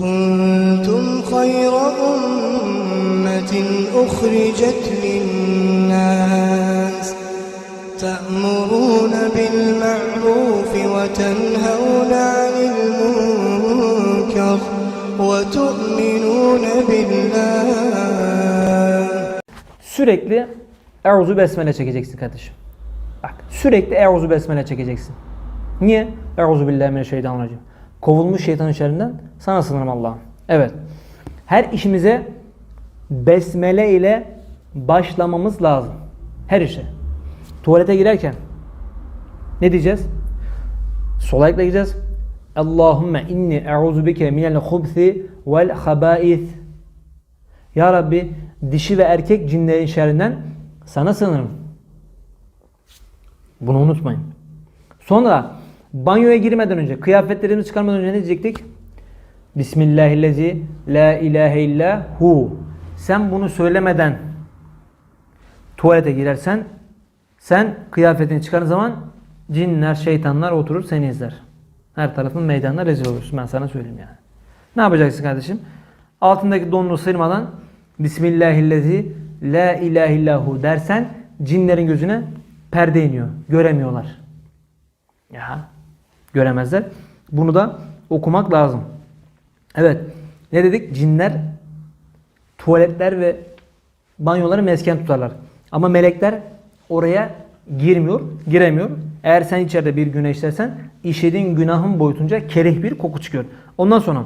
كنتم خير أمة أخرجت للناس تأمرون بالمعروف وتنهون عن المنكر وتؤمنون بالله Sürekli Euzu Besmele çekeceksin kardeşim. Bak sürekli Euzu Besmele çekeceksin. Niye? Euzu billahi mineşşeytanirracim. Kovulmuş şeytan şerrinden sana sınırım Allah'ım. Evet. Her işimize besmele ile başlamamız lazım. Her işe. Tuvalete girerken ne diyeceğiz? Sol ayakla gideceğiz. Allahümme inni e'uzu bike minel hubsi vel habais. Ya Rabbi dişi ve erkek cinlerin şerrinden sana sığınırım. Bunu unutmayın. Sonra banyoya girmeden önce, kıyafetlerimizi çıkarmadan önce ne diyecektik? Bismillahirrahmanirrahim. La ilahe illa hu. Sen bunu söylemeden tuvalete girersen sen kıyafetini çıkardığın zaman cinler, şeytanlar oturur seni izler. Her tarafın meydanına rezil olursun. Ben sana söyleyeyim yani. Ne yapacaksın kardeşim? Altındaki donunu sıyırmadan Bismillahirrahmanirrahim. La ilahe illahu dersen cinlerin gözüne perde iniyor. Göremiyorlar. Ya göremezler. Bunu da okumak lazım. Evet. Ne dedik? Cinler tuvaletler ve banyoları mesken tutarlar. Ama melekler oraya girmiyor, giremiyor. Eğer sen içeride bir günah işlersen işlediğin günahın boyutunca kereh bir koku çıkıyor. Ondan sonra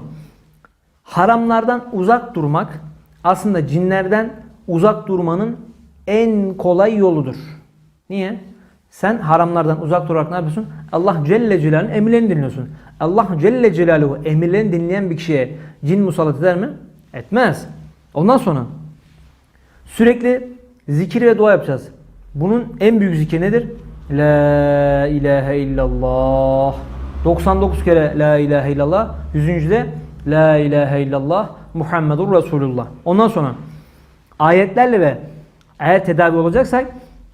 haramlardan uzak durmak aslında cinlerden uzak durmanın en kolay yoludur. Niye? Sen haramlardan uzak durarak ne yapıyorsun? Allah Celle Celaluhu'nun emirlerini dinliyorsun. Allah Celle Celaluhu emirlerini dinleyen bir kişiye cin musallat eder mi? Etmez. Ondan sonra sürekli zikir ve dua yapacağız. Bunun en büyük zikri nedir? La ilahe illallah. 99 kere la ilahe illallah. 100. de la ilahe illallah Muhammedur Resulullah. Ondan sonra ayetlerle ve eğer tedavi olacaksak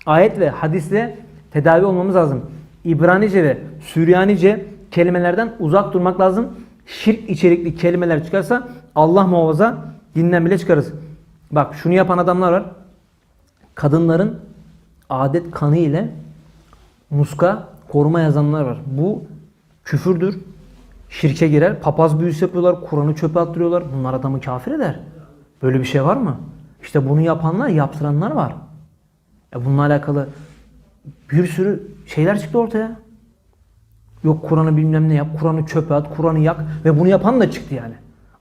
ayet ve hadisle tedavi olmamız lazım. İbranice ve Süryanice kelimelerden uzak durmak lazım. Şirk içerikli kelimeler çıkarsa Allah muhafaza dinden bile çıkarız. Bak şunu yapan adamlar var. Kadınların adet kanı ile muska koruma yazanlar var. Bu küfürdür. Şirke girer. Papaz büyüsü yapıyorlar. Kur'an'ı çöpe attırıyorlar. Bunlar adamı kafir eder. Böyle bir şey var mı? İşte bunu yapanlar, yaptıranlar var. E bununla alakalı bir sürü şeyler çıktı ortaya. Yok Kur'an'ı bilmem ne yap, Kur'an'ı çöpe at, Kur'an'ı yak ve bunu yapan da çıktı yani.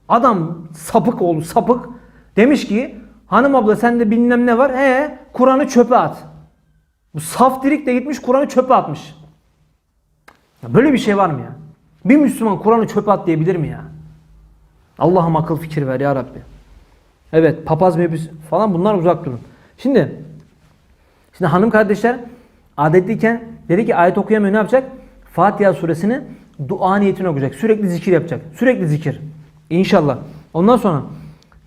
Adam sapık oldu, sapık. Demiş ki hanım abla sende bilmem ne var, ee Kur'an'ı çöpe at. Bu saf dirik de gitmiş Kur'an'ı çöpe atmış. Ya böyle bir şey var mı ya? Bir Müslüman Kur'an'ı çöpe at diyebilir mi ya? Allah'ım akıl fikir ver ya Rabbi. Evet papaz mebüs falan bunlar uzak durun. Şimdi şimdi hanım kardeşler adetliyken dedi ki ayet okuyamıyor ne yapacak? Fatiha suresini dua niyetine okuyacak. Sürekli zikir yapacak. Sürekli zikir. İnşallah. Ondan sonra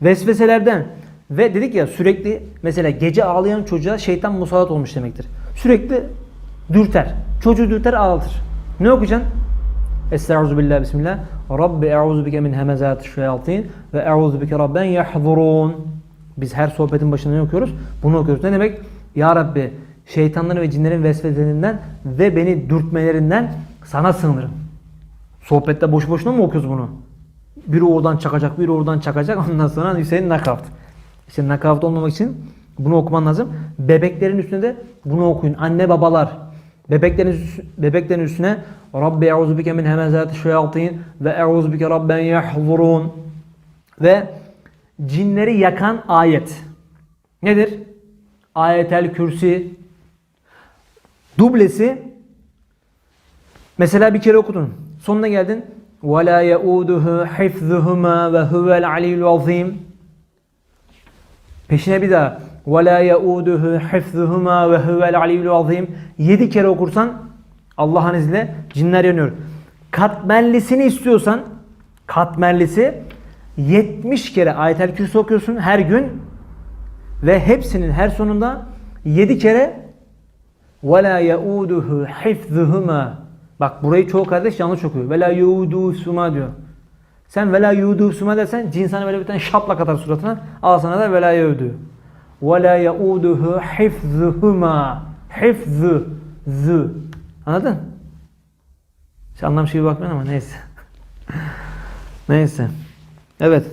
vesveselerden ve dedik ya sürekli mesela gece ağlayan çocuğa şeytan musallat olmuş demektir. Sürekli dürter. Çocuğu dürter ağlatır. Ne okuyacaksın? Estaizu billah bismillah. Rabbi e'uzu bike min hemezati şeyatin ve e'uzu bike rabben yahzurun. Biz her sohbetin başında ne okuyoruz? Bunu okuyoruz. Ne demek? Ya Rabbi şeytanların ve cinlerin vesveselerinden ve beni dürtmelerinden sana sığınırım. Sohbette boş boşuna mı okuyoruz bunu? Biri oradan çakacak, biri oradan çakacak. Ondan sonra Hüseyin nakavt. İşte nakavt olmamak için bunu okuman lazım. Bebeklerin üstünde de bunu okuyun. Anne babalar. Bebeklerin, bebeklerin üstüne Rabbi e'uzu bike min hemezati şeyatin ve e'uzu bike rabben yahzurun ve cinleri yakan ayet. Nedir? Ayetel Kürsi. Dublesi mesela bir kere okudun. Sonuna geldin. وَلَا يَعُودُهُ حِفْظُهُمَا وَهُوَ الْعَلِيُّ الْعَظِيمُ Peşine bir daha. وَلَا يَعُودُهُ حِفْظُهُمَا وَهُوَ الْعَلِيُّ الْعَظِيمُ Yedi kere okursan Allah'ın izniyle cinler yanıyor. Katmerlisini istiyorsan katmerlisi 70 kere ayetel kürsü okuyorsun her gün ve hepsinin her sonunda 7 kere ve la yauduhu hifzuhuma. Bak burayı çoğu kardeş yanlış okuyor. Ve la yudusuma diyor. Sen ve la yudusuma dersen cinsana böyle bir tane şaplak atar suratına. Al sana da ve la yevdu. Ve la yauduhu hifzuhuma. Hifzu. Zü. Anladın? Hiç anlam şeyi bakmıyorum ama neyse. neyse. Evet.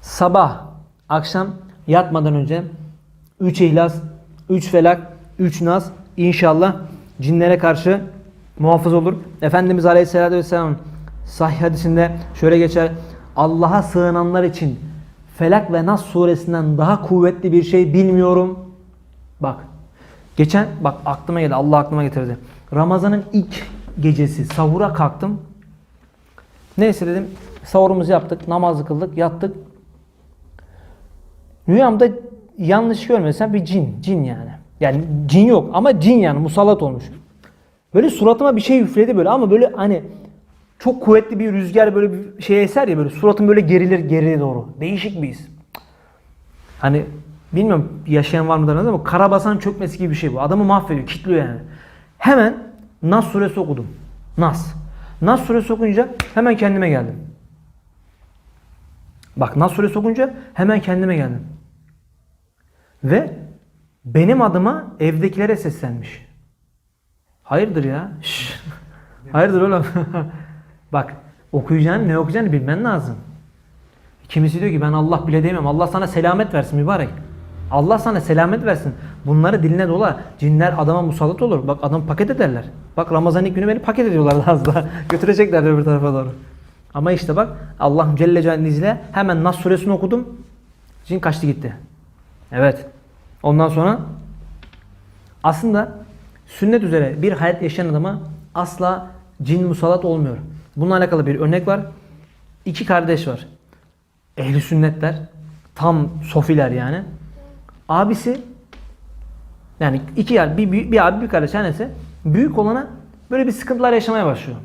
Sabah, akşam yatmadan önce 3 ihlas 3 felak, 3 nas inşallah cinlere karşı muhafız olur. Efendimiz Aleyhisselatü Vesselam sahih hadisinde şöyle geçer. Allah'a sığınanlar için Felak ve Nas suresinden daha kuvvetli bir şey bilmiyorum. Bak. Geçen bak aklıma geldi. Allah aklıma getirdi. Ramazan'ın ilk gecesi sahura kalktım. Neyse dedim. Sahurumuzu yaptık. Namazı kıldık. Yattık. Rüyamda yanlış görmesem bir cin. Cin yani. Yani cin yok ama cin yani musallat olmuş. Böyle suratıma bir şey üfledi böyle ama böyle hani çok kuvvetli bir rüzgar böyle bir şey eser ya böyle suratım böyle gerilir geriye doğru. Değişik bir his. Hani bilmiyorum yaşayan var mıdır ama karabasan çökmesi gibi bir şey bu. Adamı mahvediyor, kitliyor yani. Hemen Nas suresi okudum. Nas. Nas suresi okunca hemen kendime geldim. Bak Nas suresi okunca hemen kendime geldim. Ve benim adıma evdekilere seslenmiş. Hayırdır ya? Şşş. Hayırdır oğlum? Bak okuyacağını ne okuyacağını bilmen lazım. Kimisi diyor ki ben Allah bile diyemem. Allah sana selamet versin mübarek. Allah sana selamet versin. Bunları diline dola. Cinler adama musallat olur. Bak adam paket ederler. Bak Ramazan ilk günü beni paket ediyorlar az daha. Götürecekler öbür tarafa doğru. Ama işte bak Allah Celle Celaluhu'nun izniyle hemen Nas suresini okudum. Cin kaçtı gitti. Evet. Ondan sonra aslında sünnet üzere bir hayat yaşayan adama asla cin musallat olmuyor. Bununla alakalı bir örnek var. İki kardeş var. Ehli sünnetler. Tam sofiler yani. Abisi yani iki yer bir, bir, bir abi bir kardeş tanesi büyük olana böyle bir sıkıntılar yaşamaya başlıyor.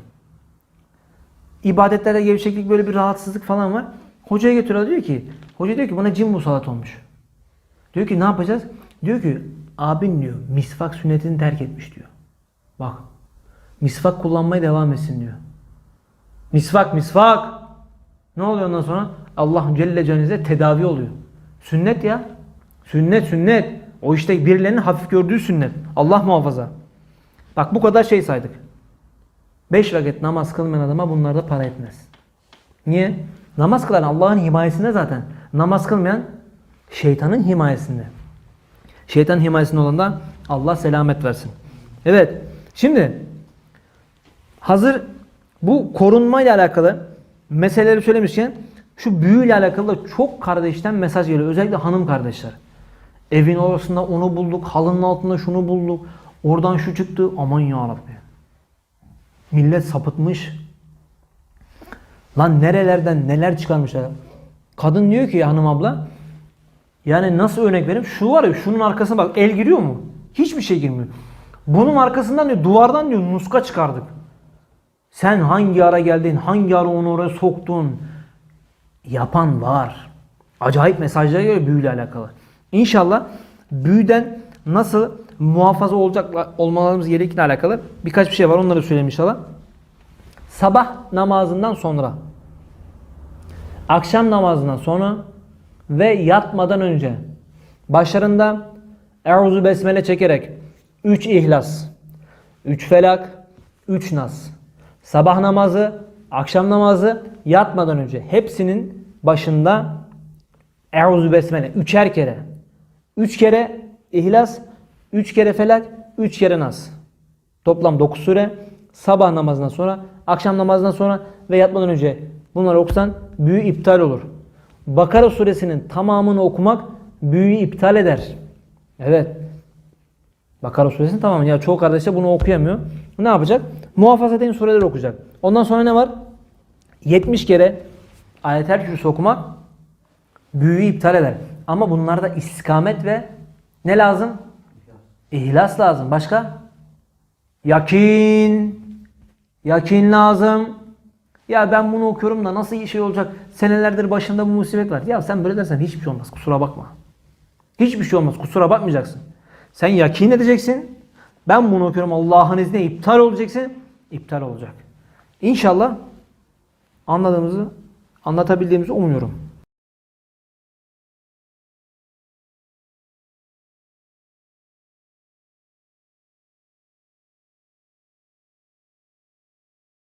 İbadetlerde gevşeklik böyle bir rahatsızlık falan var. Hocaya getiriyor diyor ki hoca diyor ki buna cin musallat olmuş. Diyor ki ne yapacağız? Diyor ki abin diyor misvak sünnetini terk etmiş diyor. Bak misvak kullanmaya devam etsin diyor. Misvak misvak. Ne oluyor ondan sonra? Allah Celle Celaluhu'ya tedavi oluyor. Sünnet ya. Sünnet sünnet. O işte birilerinin hafif gördüğü sünnet. Allah muhafaza. Bak bu kadar şey saydık. Beş vakit namaz kılmayan adama bunlar da para etmez. Niye? Namaz kılan Allah'ın himayesinde zaten. Namaz kılmayan şeytanın himayesinde. Şeytanın himayesinde olan Allah selamet versin. Evet. Şimdi hazır bu korunma ile alakalı meseleleri söylemişken şu büyü ile alakalı da çok kardeşten mesaj geliyor. Özellikle hanım kardeşler. Evin orasında onu bulduk, halının altında şunu bulduk. Oradan şu çıktı. Aman ya Rabbi. Millet sapıtmış. Lan nerelerden neler çıkarmışlar. Kadın diyor ki hanım abla yani nasıl örnek vereyim? Şu var ya şunun arkasına bak el giriyor mu? Hiçbir şey girmiyor. Bunun arkasından diyor duvardan diyor muska çıkardık. Sen hangi ara geldin? Hangi ara onu oraya soktun? Yapan var. Acayip mesajlar geliyor büyüyle alakalı. İnşallah büyüden nasıl muhafaza olacak olmalarımız gerektiğine alakalı birkaç bir şey var. Onları söyleyeyim inşallah. Sabah namazından sonra, akşam namazından sonra ve yatmadan önce başlarında Euzu Besmele çekerek 3 ihlas, 3 felak, 3 nas. Sabah namazı, akşam namazı yatmadan önce hepsinin başında Euzu Besmele üçer kere. 3 kere ihlas, 3 kere felak, 3 kere nas. Toplam 9 sure. Sabah namazından sonra, akşam namazından sonra ve yatmadan önce bunları okusan büyü iptal olur. Bakara suresinin tamamını okumak büyüyü iptal eder. Evet. Bakara suresinin tamamı. Ya çoğu kardeş de bunu okuyamıyor. Ne yapacak? Muhafaza eden sureleri okuyacak. Ondan sonra ne var? 70 kere ayet-el kürsü okumak büyüyü iptal eder. Ama bunlarda istikamet ve ne lazım? İhlas lazım. Başka? Yakin. Yakin lazım. Ya ben bunu okuyorum da nasıl şey olacak? Senelerdir başımda bu musibet var. Ya sen böyle dersen hiçbir şey olmaz. Kusura bakma. Hiçbir şey olmaz. Kusura bakmayacaksın. Sen yakin edeceksin. Ben bunu okuyorum Allah'ın izniyle iptal olacaksın. İptal olacak. İnşallah anladığımızı anlatabildiğimizi umuyorum.